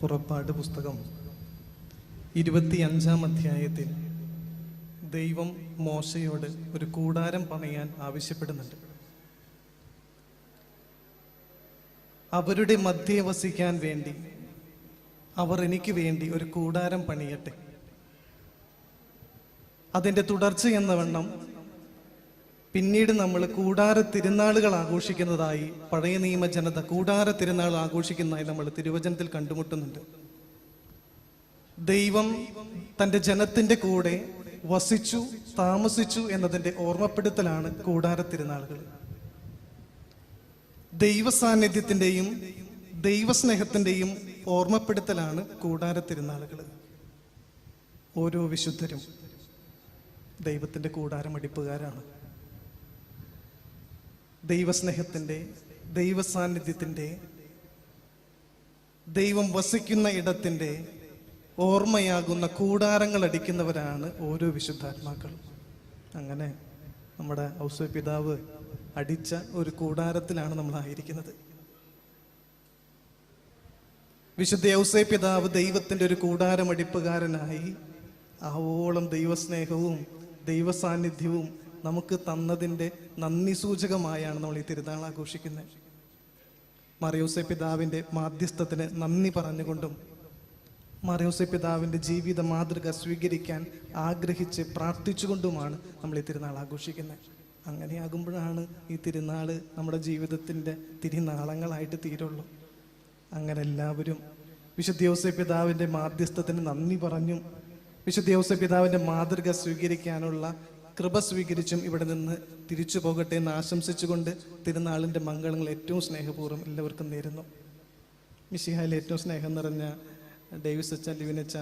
പുറപ്പാട് പുസ്തകം. ഇരുപത്തിയഞ്ചാം അധ്യായത്തിൽ ദൈവം മോശയോട് ഒരു കൂടാരം പണിയാൻ ആവശ്യപ്പെടുന്നുണ്ട്. അവരുടെ മധ്യേ വസിക്കാൻ വേണ്ടി അവർ എനിക്ക് വേണ്ടി ഒരു കൂടാരം പണിയട്ടെ. അതിന്റെ തുടർച്ച എന്ന വണ്ണം പിന്നീട് നമ്മൾ കൂടാര തിരുനാളുകൾ ആഘോഷിക്കുന്നതായി പഴയ നിയമ ജനത കൂടാര തിരുനാൾ ആഘോഷിക്കുന്നതായി നമ്മൾ തിരുവചനത്തിൽ കണ്ടുമുട്ടുന്നുണ്ട്. ദൈവം തന്റെ ജനത്തിന്റെ കൂടെ വസിച്ചു താമസിച്ചു എന്നതിന്റെ ഓർമ്മപ്പെടുത്തലാണ് കൂടാര തിരുനാളുകൾ. ദൈവസാന്നിധ്യത്തിന്റെയും ദൈവസ്നേഹത്തിന്റെയും ഓർമ്മപ്പെടുത്തലാണ് കൂടാര തിരുനാളുകൾ. ഓരോ വിശുദ്ധരും ദൈവത്തിന്റെ കൂടാരം അടിപ്പുകാരാണ് ദൈവസ്നേഹത്തിന്റെ ദൈവസാന്നിധ്യത്തിന്റെ ദൈവം വസിക്കുന്ന ഇടത്തിന്റെ ഓർമ്മയാകുന്ന കൂടാരങ്ങൾ അടിക്കുന്നവരാണ് ഓരോ വിശുദ്ധാത്മാക്കൾ അങ്ങനെ നമ്മുടെ ഔസ പിതാവ് അടിച്ച ഒരു കൂടാരത്തിലാണ് നമ്മൾ ആയിരിക്കുന്നത്. വിശുദ്ധ ഔസേ പിതാവ് ദൈവത്തിന്റെ ഒരു കൂടാരമടിപ്പുകാരനായി ആവോളം ദൈവസ്നേഹവും ദൈവസാന്നിധ്യവും നമുക്ക് തന്നതിന്റെ നന്ദി സൂചകമായാണ് നമ്മൾ ഈ തിരുനാൾ ആഘോഷിക്കുന്നത്. മറിയൂസെ പിതാവിന്റെ മാധ്യസ്ഥത്തിന് നന്ദി പറഞ്ഞുകൊണ്ടും മറിയൂസെ പിതാവിന്റെ ജീവിത മാതൃക സ്വീകരിക്കാൻ ആഗ്രഹിച്ച് പ്രാർത്ഥിച്ചുകൊണ്ടുമാണ് നമ്മൾ ഈ തിരുനാൾ ആഘോഷിക്കുന്നത്. അങ്ങനെയാകുമ്പോഴാണ് ഈ തിരുനാൾ നമ്മുടെ ജീവിതത്തിന്റെ തിരുനാളങ്ങളായിട്ട് തീരുള്ളൂ. അങ്ങനെ എല്ലാവരും വിശുദ്ധ യോസെ പിതാവിന്റെ മാധ്യസ്ഥത്തിന് നന്ദി പറഞ്ഞും വിശുദ്ധ യോസെ പിതാവിന്റെ മാതൃക സ്വീകരിക്കാനുള്ള കൃപ സ്വീകരിച്ചും ഇവിടെ നിന്ന് തിരിച്ചു പോകട്ടെ എന്ന് ആശംസിച്ചുകൊണ്ട് തിരുനാളിൻ്റെ മംഗളങ്ങൾ ഏറ്റവും സ്നേഹപൂർവ്വം എല്ലാവർക്കും നേരുന്നു മിഷിഹായിൽ ഏറ്റവും സ്നേഹം നിറഞ്ഞ ഡേവിസ് അച്ഛ ലിവിനച്ച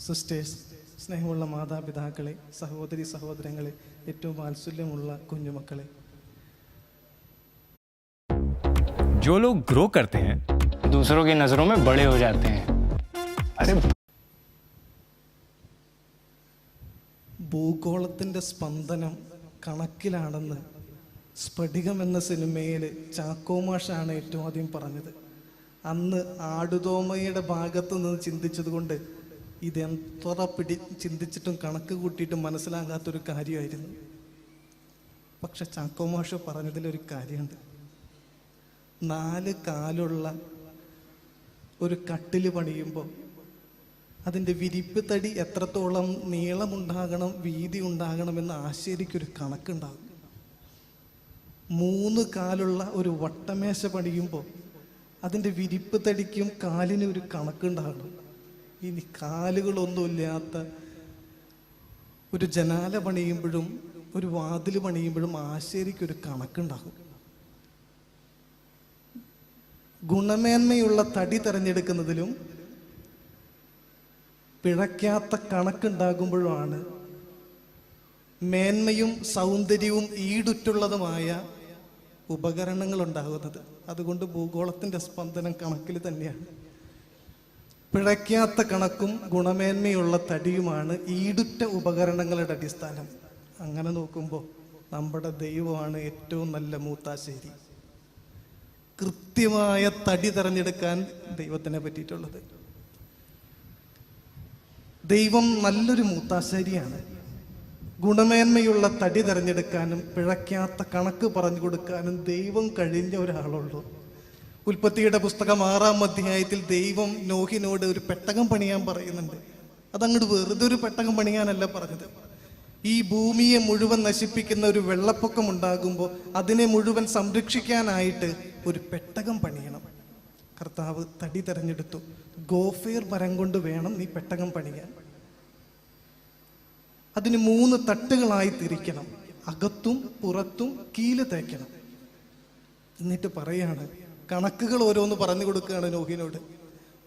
സിസ്റ്റേഴ്സ് സ്നേഹമുള്ള മാതാപിതാക്കളെ സഹോദരി സഹോദരങ്ങളെ ഏറ്റവും വാത്സല്യമുള്ള കുഞ്ഞുമക്കളെ जो लोग ग्रो करते हैं दूसरों की नज़रों में बड़े हो जाते हैं अरे ഭൂഗോളത്തിന്റെ സ്പന്ദനം കണക്കിലാണെന്ന് സ്ഫടികം എന്ന സിനിമയിൽ ചാക്കോമാഷാണ് ഏറ്റവും ആദ്യം പറഞ്ഞത്. അന്ന് ആടുതോമയുടെ ഭാഗത്തു നിന്ന് ചിന്തിച്ചത് കൊണ്ട് ഇതെത്ര പിടി ചിന്തിച്ചിട്ടും കണക്ക് കൂട്ടിയിട്ടും മനസ്സിലാകാത്തൊരു കാര്യമായിരുന്നു. പക്ഷെ ചാക്കോമാഷ പറഞ്ഞതിലൊരു കാര്യമുണ്ട്. നാല് കാലുള്ള ഒരു കട്ടിൽ പണിയുമ്പോൾ അതിന്റെ വിരിപ്പ് തടി എത്രത്തോളം നീളമുണ്ടാകണം വീതി ഉണ്ടാകണമെന്ന് ആശയരിക്കൊരു കണക്കുണ്ടാകും. മൂന്ന് കാലുള്ള ഒരു വട്ടമേശ പണിയുമ്പോൾ അതിന്റെ വിരിപ്പ് തടിക്കും കാലിന് ഒരു കണക്കുണ്ടാകണം ഇനി കാലുകളൊന്നുമില്ലാത്ത ഒരു ജനാല പണിയുമ്പോഴും ഒരു വാതിൽ പണിയുമ്പോഴും ആശയരിക്കൊരു കണക്കുണ്ടാകും. ഗുണമേന്മയുള്ള തടി തിരഞ്ഞെടുക്കുന്നതിലും പിഴയ്ക്കാത്ത കണക്കുണ്ടാകുമ്പോഴാണ് മേന്മയും സൗന്ദര്യവും ഈടുറ്റുള്ളതുമായ ഉപകരണങ്ങൾ ഉണ്ടാകുന്നത് അതുകൊണ്ട് ഭൂഗോളത്തിന്റെ സ്പന്ദനം കണക്കിൽ തന്നെയാണ്. പിഴയ്ക്കാത്ത കണക്കും ഗുണമേന്മയുള്ള തടിയുമാണ് ഈടുറ്റ ഉപകരണങ്ങളുടെ അടിസ്ഥാനം. അങ്ങനെ നോക്കുമ്പോൾ നമ്മുടെ ദൈവമാണ് ഏറ്റവും നല്ല മൂത്താശ്ശേരി കൃത്യമായ തടി തിരഞ്ഞെടുക്കാൻ ദൈവത്തിനെ പറ്റിയിട്ടുള്ളത്. ദൈവം നല്ലൊരു മൂത്താശ്ശേരിയാണ് ഗുണമേന്മയുള്ള തടി തിരഞ്ഞെടുക്കാനും പിഴയ്ക്കാത്ത കണക്ക് പറഞ്ഞു കൊടുക്കാനും ദൈവം കഴിഞ്ഞ ഒരാളുള്ളൂ. ഉൽപ്പത്തിയുടെ പുസ്തകം ആറാം അധ്യായത്തിൽ ദൈവം നോഹിനോട് ഒരു പെട്ടകം പണിയാൻ പറയുന്നുണ്ട്. അതങ്ങോട്ട് വെറുതെ ഒരു പെട്ടകം പണിയാനല്ല പറഞ്ഞത്. ഈ ഭൂമിയെ മുഴുവൻ നശിപ്പിക്കുന്ന ഒരു വെള്ളപ്പൊക്കം ഉണ്ടാകുമ്പോൾ അതിനെ മുഴുവൻ സംരക്ഷിക്കാനായിട്ട് ഒരു പെട്ടകം പണിയണം. കർത്താവ് തടി തെരഞ്ഞെടുത്തു. ഗോഫേർ മരം കൊണ്ട് വേണം നീ പെട്ടകം പണിയാൻ. അതിന് മൂന്ന് തട്ടുകളായി തിരിക്കണം. അകത്തും പുറത്തും കീൽ തേക്കണം. എന്നിട്ട് പറയാണ് കണക്കുകൾ ഓരോന്ന് പറഞ്ഞു കൊടുക്കുകയാണ് നോഹിനോട്.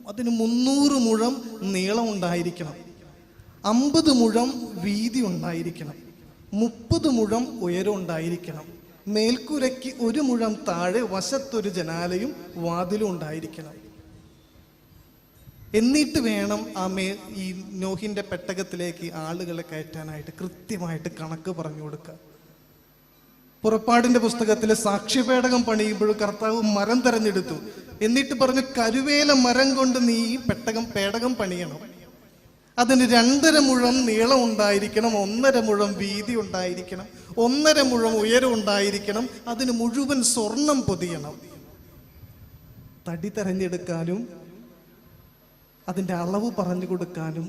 അതിന് മുന്നൂറ് മുഴം നീളം ഉണ്ടായിരിക്കണം. അമ്പത് മുഴം വീതി ഉണ്ടായിരിക്കണം. മുപ്പത് മുഴം ഉയരം ഉണ്ടായിരിക്കണം. മേൽക്കൂരയ്ക്ക് ഒരു മുഴം താഴെ വശത്തൊരു ജനാലയും വാതിലും ഉണ്ടായിരിക്കണം. എന്നിട്ട് വേണം ആ മേ ഈ നോഹിന്റെ പെട്ടകത്തിലേക്ക് ആളുകളെ കയറ്റാനായിട്ട് കൃത്യമായിട്ട് കണക്ക് പറഞ്ഞു കൊടുക്കുക. പുറപ്പാടിന്റെ പുസ്തകത്തിലെ സാക്ഷ്യപേടകം പണിയുമ്പോൾ കർത്താവ് മരം തെരഞ്ഞെടുത്തു. എന്നിട്ട് പറഞ്ഞു കരുവേല മരം കൊണ്ട് നീ പെട്ടകം പേടകം പണിയണം. അതിന് രണ്ടര മുഴം നീളം ഉണ്ടായിരിക്കണം ഒന്നര മുഴം വീതി ഉണ്ടായിരിക്കണം ഒന്നര മുഴം ഉയരം ഉണ്ടായിരിക്കണം അതിന് മുഴുവൻ സ്വർണം പൊതിയണം. തടി തെരഞ്ഞെടുക്കാനും അതിന്റെ അളവ് പറഞ്ഞു കൊടുക്കാനും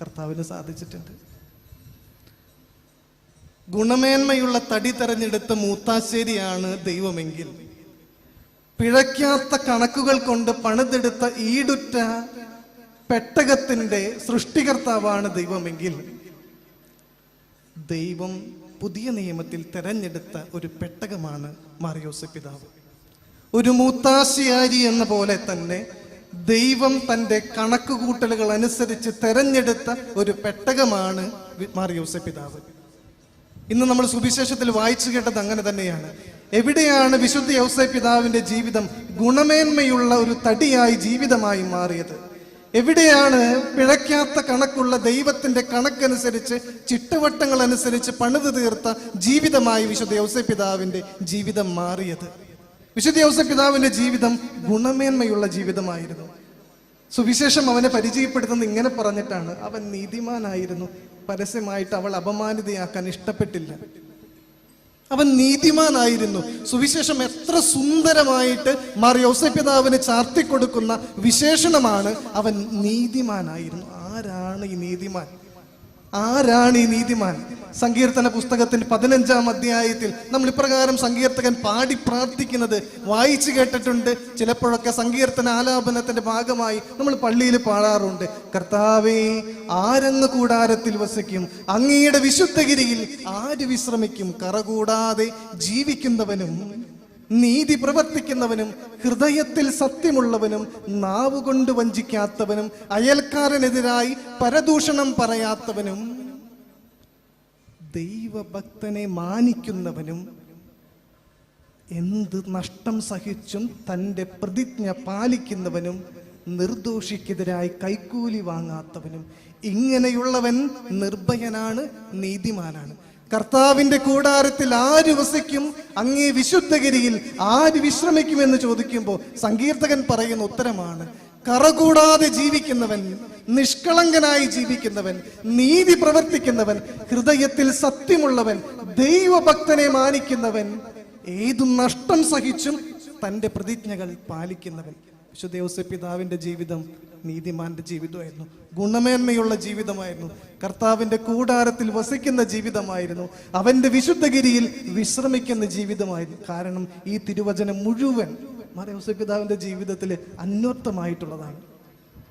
കർത്താവിന് സാധിച്ചിട്ടുണ്ട്. ഗുണമേന്മയുള്ള തടി തെരഞ്ഞെടുത്ത മൂത്താശ്ശേരിയാണ് ദൈവമെങ്കിൽ. പിഴയ്ക്കാത്ത കണക്കുകൾ കൊണ്ട് പണിതെടുത്ത ഈടുറ്റ പെട്ടകത്തിന്റെ സൃഷ്ടികർത്താവാണ് ദൈവമെങ്കിൽ ദൈവം പുതിയ നിയമത്തിൽ തെരഞ്ഞെടുത്ത ഒരു പെട്ടകമാണ് മാറിയോസ പിതാവ്. ഒരു മൂത്താശിയാരി എന്ന പോലെ തന്നെ ദൈവം തന്റെ കണക്കുകൂട്ടലുകൾ അനുസരിച്ച് തെരഞ്ഞെടുത്ത ഒരു പെട്ടകമാണ് വി- പിതാവ്. ഇന്ന് നമ്മൾ സുവിശേഷത്തിൽ വായിച്ചു കേട്ടത് അങ്ങനെ തന്നെയാണ്. എവിടെയാണ് വിശുദ്ധ യൗസേ പിതാവിന്റെ ജീവിതം ഗുണമേന്മയുള്ള ഒരു തടിയായി ജീവിതമായി മാറിയത്? എവിടെയാണ് പിഴയ്ക്കാത്ത കണക്കുള്ള ദൈവത്തിന്റെ കണക്കനുസരിച്ച് ചിട്ടവട്ടങ്ങൾ അനുസരിച്ച് പണിത് തീർത്ത ജീവിതമായി വിശുദ്ധ യൗസപിതാവിന്റെ ജീവിതം മാറിയത്? വിശുദ്ധ യൗസപിതാവിന്റെ ജീവിതം ഗുണമേന്മയുള്ള ജീവിതമായിരുന്നു. സുവിശേഷം അവനെ പരിചയപ്പെടുത്തുന്നത് ഇങ്ങനെ പറഞ്ഞിട്ടാണ് അവൻ നീതിമാനായിരുന്നു. പരസ്യമായിട്ട് അവൾ അപമാനിതയാക്കാൻ ഇഷ്ടപ്പെട്ടില്ല. അവൻ നീതിമാനായിരുന്നു. സുവിശേഷം എത്ര സുന്ദരമായിട്ട് മാർ ഔസപിതാവിന് ചാർത്തിക്കൊടുക്കുന്ന വിശേഷണമാണ് അവൻ നീതിമാനായിരുന്നു. ആരാണ് ഈ നീതിമാൻ? ആരാണ് ഈ നീതിമാൻ? സങ്കീർത്തന പുസ്തകത്തിൽ പതിനഞ്ചാം അധ്യായത്തിൽ നമ്മൾ ഇപ്രകാരം സങ്കീർത്തകൻ പാടി പ്രാർത്ഥിക്കുന്നത് വായിച്ചു കേട്ടിട്ടുണ്ട്. ചിലപ്പോഴൊക്കെ സങ്കീർത്തന ആലാപനത്തിന്റെ ഭാഗമായി നമ്മൾ പള്ളിയിൽ പാടാറുണ്ട്. കർത്താവേ ആരങ്ങ് കൂടാരത്തിൽ വസിക്കും? അങ്ങയുടെ വിശുദ്ധഗിരിയിൽ ആര് വിശ്രമിക്കും? കറകൂടാതെ ജീവിക്കുന്നവനും നീതി പ്രവർത്തിക്കുന്നവനും ഹൃദയത്തിൽ സത്യമുള്ളവനും നാവുകൊണ്ട് വഞ്ചിക്കാത്തവനും അയൽക്കാരനെതിരായി പരദൂഷണം പറയാത്തവനും ദൈവഭക്തനെ മാനിക്കുന്നവനും എന്ത് നഷ്ടം സഹിച്ചും തന്റെ പ്രതിജ്ഞ പാലിക്കുന്നവനും നിർദോഷിക്കെതിരായി കൈക്കൂലി വാങ്ങാത്തവനും ഇങ്ങനെയുള്ളവൻ നിർഭയനാണ് നീതിമാനാണ്. കർത്താവിന്റെ കൂടാരത്തിൽ ആര് വസിക്കും? അങ്ങേ വിശുദ്ധഗിരിയിൽ ആര് വിശ്രമിക്കുമെന്ന് ചോദിക്കുമ്പോൾ സങ്കീർത്തകൻ പറയുന്ന ഉത്തരമാണ് കറകൂടാതെ ജീവിക്കുന്നവൻ നിഷ്കളങ്കനായി ജീവിക്കുന്നവൻ നീതി പ്രവർത്തിക്കുന്നവൻ ഹൃദയത്തിൽ സത്യമുള്ളവൻ ദൈവഭക്തനെ മാനിക്കുന്നവൻ ഏതു നഷ്ടം സഹിച്ചും തന്റെ പ്രതിജ്ഞകൾ പാലിക്കുന്നവൻ. വിശുദ്ധ പിതാവിന്റെ ജീവിതം നീതിമാന്റെ ജീവിതമായിരുന്നു. ഗുണമേന്മയുള്ള ജീവിതമായിരുന്നു. കർത്താവിന്റെ കൂടാരത്തിൽ വസിക്കുന്ന ജീവിതമായിരുന്നു. അവന്റെ വിശുദ്ധഗിരിയിൽ വിശ്രമിക്കുന്ന ജീവിതമായിരുന്നു. കാരണം ഈ തിരുവചനം മുഴുവൻ മാറിയ യോസേപ്പ് പിതാവിന്റെ ജീവിതത്തിൽ അന്വർത്ഥമായിട്ടുള്ളതാണ്.